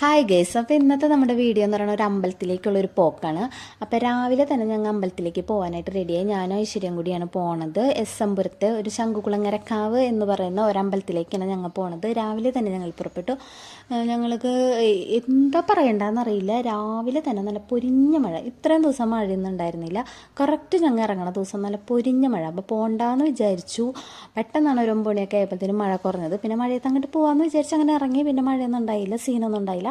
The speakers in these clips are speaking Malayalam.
ഹായ് ഗേസ് അപ്പോൾ ഇന്നത്തെ നമ്മുടെ വീഡിയോ എന്ന് പറയുന്നത് ഒരു അമ്പലത്തിലേക്കുള്ള ഒരു പോക്കാണ്. അപ്പോൾ രാവിലെ തന്നെ ഞങ്ങൾ അമ്പലത്തിലേക്ക് പോകാനായിട്ട് റെഡിയായി ഞാനും ഐശ്വര്യം കൂടിയാണ് പോണത്. എസ് എമ്പുരത്തെ ഒരു ശംഖുകുളങ്ങരക്കാവ് എന്ന് പറയുന്ന ഒരമ്പലത്തിലേക്കാണ് ഞങ്ങൾ പോണത്. രാവിലെ തന്നെ ഞങ്ങൾ പുറപ്പെട്ടു. ഞങ്ങൾക്ക് എന്താ പറയണ്ടെന്നറിയില്ല രാവിലെ തന്നെ നല്ല പൊരിഞ്ഞ മഴ. ഇത്രയും ദിവസം മഴയൊന്നും ഉണ്ടായിരുന്നില്ല. കറക്റ്റ് ഞങ്ങൾ ഇറങ്ങണ ദിവസം നല്ല പൊരിഞ്ഞ മഴ. അപ്പോൾ പോകണ്ടെന്ന് വിചാരിച്ചു. പെട്ടെന്നാണ് ഒരു ഒമ്പത് മണിയൊക്കെ ആയപ്പോഴത്തേനും മഴ കുറഞ്ഞത്. പിന്നെ മഴയത്ത് അങ്ങോട്ട് പോകാമെന്ന് വിചാരിച്ച് അങ്ങനെ ഇറങ്ങി. പിന്നെ മഴയൊന്നും ഉണ്ടായില്ല. സീനൊന്നും ഉണ്ടായില്ല.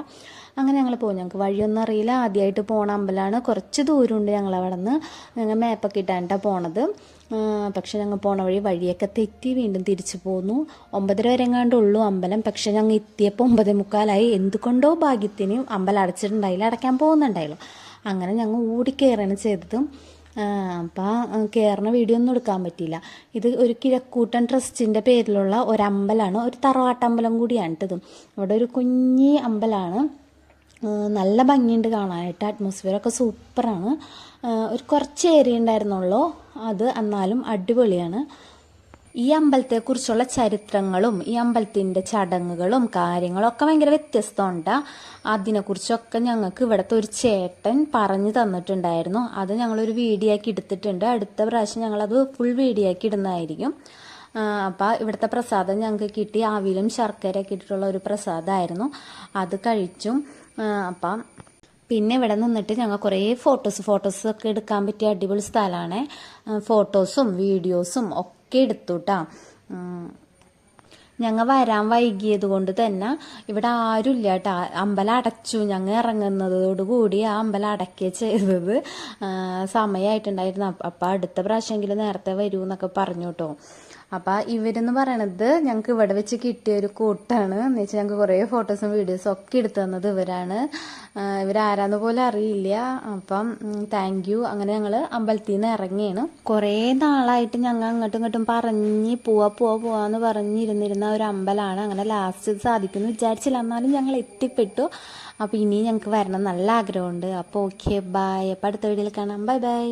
അങ്ങനെ ഞങ്ങൾ പോകും ഞങ്ങൾക്ക് വഴിയൊന്നും അറിയില്ല. ആദ്യമായിട്ട് പോണ അമ്പലമാണ്. കുറച്ച് ദൂരമുണ്ട് ഞങ്ങൾ അവിടെ നിന്ന് ഞങ്ങൾ മാപ്പൊക്കെ ഇട്ടാണ്ടാണ് പോണത്. പക്ഷെ ഞങ്ങൾ പോണ വഴി വഴിയൊക്കെ തെറ്റി വീണ്ടും തിരിച്ചു പോന്നു. ഒമ്പതര വരെ എങ്ങാണ്ടുള്ളൂ അമ്പലം. പക്ഷെ ഞങ്ങൾ എത്തിയപ്പോൾ ഒമ്പതേ മുക്കാലായി. എന്തുകൊണ്ടോ ഭാഗ്യത്തിന് അമ്പലം അടച്ചിട്ടുണ്ടായില്ല. അടയ്ക്കാൻ പോകുന്നുണ്ടായല്ലോ. അങ്ങനെ ഞങ്ങൾ ഓടിക്കയറാണ് ചെയ്തത്. അപ്പം കയറുന്ന വീഡിയോ ഒന്നും എടുക്കാൻ പറ്റിയില്ല. ഇത് ഒരു കിഴക്കൂട്ടൻ ട്രസ്റ്റിന്റെ പേരിലുള്ള ഒരു അമ്പലമാണ് ഒരു തറവാട്ടമ്പലം കൂടിയാണ് ഇത്. ഇവിടെ ഒരു കുഞ്ഞി അമ്പലമാണ് നല്ല ഭംഗിയുണ്ട് കാണാനായിട്ട് അറ്റ്മോസ്ഫിയറൊക്കെ സൂപ്പറാണ് ഒരു കുറച്ച് ഏരിയ ഉണ്ടായിരുന്നുള്ളൂ. അത് എന്നാലും അടിപൊളിയാണ്. ഈ അമ്പലത്തെക്കുറിച്ചുള്ള ചരിത്രങ്ങളും ഈ അമ്പലത്തിന്റെ ചടങ്ങുകളും കാര്യങ്ങളും ഒക്കെ ഭയങ്കര വ്യത്യസ്തമുണ്ട്. അതിനെക്കുറിച്ചൊക്കെ ഞങ്ങൾക്ക് ഇവിടുത്തെ ഒരു ചേട്ടൻ പറഞ്ഞു തന്നിട്ടുണ്ടായിരുന്നു. അത് ഞങ്ങളൊരു വീഡിയോ ആക്കി എടുത്തിട്ടുണ്ട്. അടുത്ത പ്രാവശ്യം ഞങ്ങളത് ഫുൾ വീഡിയോ ആക്കി ഇടുന്നതായിരിക്കും. അപ്പോൾ ഇവിടുത്തെ പ്രസാദം ഞങ്ങൾക്ക് കിട്ടി. ആവിലും ശർക്കരയൊക്കെ ഇട്ടിട്ടുള്ള ഒരു പ്രസാദമായിരുന്നു അത് കഴിച്ചും. അപ്പം പിന്നെ ഇവിടെ നിന്നിട്ട് ഞങ്ങൾ കുറേ ഫോട്ടോസ് ഫോട്ടോസ് ഒക്കെ എടുക്കാൻ പറ്റിയ അടിപൊളി സ്ഥലമാണ്. ഫോട്ടോസും വീഡിയോസും ഒക്കെ എടുത്തു കേട്ടോ ഞങ്ങൾ വരാൻ വൈകിയത് കൊണ്ട് തന്നെ ഇവിടെ ആരുമില്ല കേട്ടോ അമ്പലം അടച്ചു ഞങ്ങൾ ഇറങ്ങുന്നതോടുകൂടി ആ അമ്പലം അടക്കുക ചെയ്തത്. സമയമായിട്ടുണ്ടായിരുന്നു അപ്പം അടുത്ത പ്രാവശ്യമെങ്കിലും നേരത്തെ വരൂ എന്നൊക്കെ പറഞ്ഞു കേട്ടോ അപ്പം ഇവരെന്ന് പറയണത് ഞങ്ങൾക്ക് ഇവിടെ വെച്ച് കിട്ടിയ ഒരു കൂട്ടാണ്. എന്ന് വെച്ചാൽ ഞങ്ങൾക്ക് കുറേ ഫോട്ടോസും വീഡിയോസും ഒക്കെ എടുത്തു തന്നത് ഇവരാണ്. ഇവരാരാന്ന് പോലെ അറിയില്ല. അപ്പം താങ്ക് യു അങ്ങനെ ഞങ്ങൾ അമ്പലത്തിൽ നിന്ന് ഇറങ്ങിയാണ് കുറേ നാളായിട്ട് ഞങ്ങൾ അങ്ങോട്ടും ഇങ്ങോട്ടും പറഞ്ഞ് പോവാ പോവാ പോവാന്ന് പറഞ്ഞിരുന്നിരുന്ന ഒരു അമ്പലമാണ് അങ്ങനെ ലാസ്റ്റ് സാധിക്കുമെന്ന് വിചാരിച്ചില്ല. എന്നാലും ഞങ്ങൾ എത്തിപ്പെട്ടു. അപ്പോൾ ഇനി ഞങ്ങൾക്ക് വരണം. നല്ല ആഗ്രഹമുണ്ട്. അപ്പോൾ ഓക്കെ ബൈ അപ്പോൾ അടുത്ത വീഡിയോയിൽ കാണാം. Bye bye